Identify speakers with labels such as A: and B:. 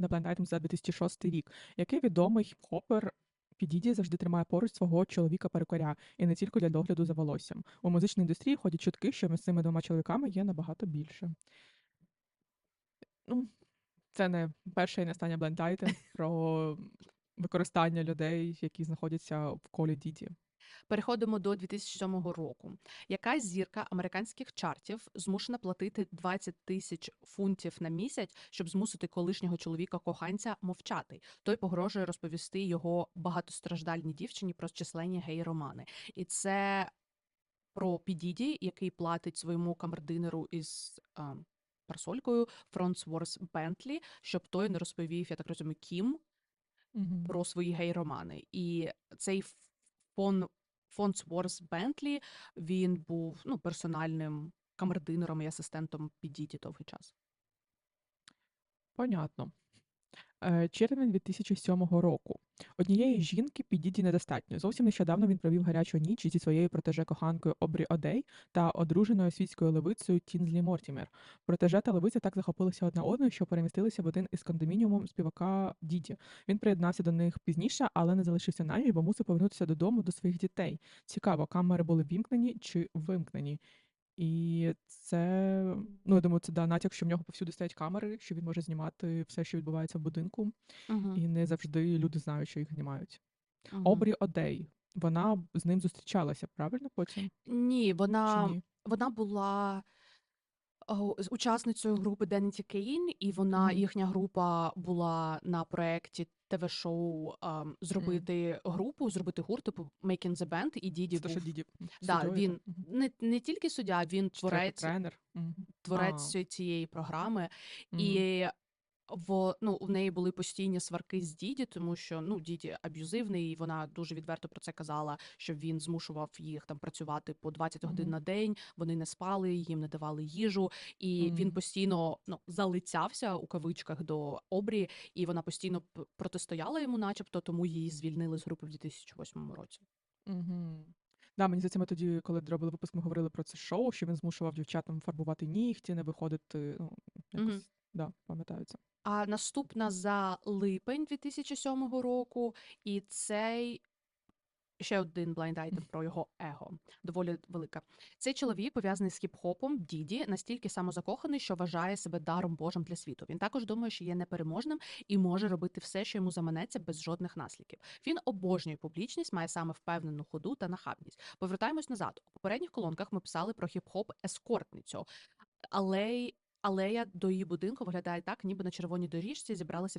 A: на Blind Item за 2006 рік. Який відомий хіп-хопер P. Завжди тримає поруч свого чоловіка-перукаря, і не тільки для догляду за волоссям. У музичній індустрії ходять чутки, що між цими двома чоловіками є набагато більше. Ну, це не перше і не останнє Item про використання людей, які знаходяться в колі Діді.
B: Переходимо до 2007 року. Якась зірка американських чартів змушена платити 20 тисяч фунтів на місяць, щоб змусити колишнього чоловіка коханця мовчати. Той погрожує розповісти його багатостраждальній дівчині про численні гей-романи. І це про Підіді, який платить своєму камердинеру із а, парасолькою Фронсворс Бентлі, щоб той не розповів, я так розумію, Кім
A: Угу.
B: про свої гей-романи. І цей фон Фонсворс Бентлі він був ну, персональним камердинером і асистентом Підіті довгий час.
A: Понятно. Е, Червень 2007 року. Однієї жінки під Діді недостатньо. Зовсім нещодавно він провів гарячу ніч зі своєю протеже-коханкою Обрі Одей та одруженою світською левицею Тінзлі Мортімер. Протеже та левиця так захопилися одна одною, що перемістилися в один із кондомініумом співака Діді. Він приєднався до них пізніше, але не залишився на ніч, бо мусив повернутися додому до своїх дітей. Цікаво, камери були вімкнені чи вимкнені. І це, ну я думаю, це да, натяк, що в нього повсюди стоять камери, що він може знімати все, що відбувається в будинку,
B: Угу.
A: і не завжди люди знають, що їх знімають. Обрі Одей, вона з ним зустрічалася, правильно потім?
B: Ні,
A: Чи
B: вона,
A: ні?
B: вона була о, з- учасницею групи Денеті Кейн, і вона,
A: Мгм.
B: їхня група була на проєкті ТВ-шоу ам, зробити групу, зробити гурт, типу Making the Band, і Діді
A: Це те, що
B: був.
A: Діді
B: Да, він?
A: Мгм.
B: Не, не тільки суддя, він
A: Чи
B: творець,
A: тренер.
B: Творець
A: А,
B: цієї програми.
A: мгм.
B: І в, ну, у неї були постійні сварки з Діді, тому що ну, Діді аб'юзивний, і вона дуже відверто про це казала, що він змушував їх там працювати по 20 годин
A: Мгм.
B: на день, вони не спали, їм не давали їжу, і він постійно ну, залицявся у кавичках до Обрі, і вона постійно протистояла йому, начебто, тому її звільнили з групи в 2008 році.
A: Мгм. Да, мені здається, ми тоді, коли робили випуск, ми говорили про це шоу, що він змушував дівчатам фарбувати нігті, не виходити. Ну,
B: якось
A: якось, да, пам'ятаються.
B: А наступна за липень 2007 року, і цей ще один item про його его, доволі велика. Цей чоловік пов'язаний з хіп-хопом Діді, настільки самозакоханий, що вважає себе даром Божим для світу. Він також думає, що є непереможним і може робити все, що йому заманеться, без жодних наслідків. Він обожнює публічність, має саме впевнену ходу та нахабність. Повертаємось назад. У попередніх колонках ми писали про хіп-хоп ескортницю. Але Алея до її будинку виглядає так, ніби на червоній доріжці зібралися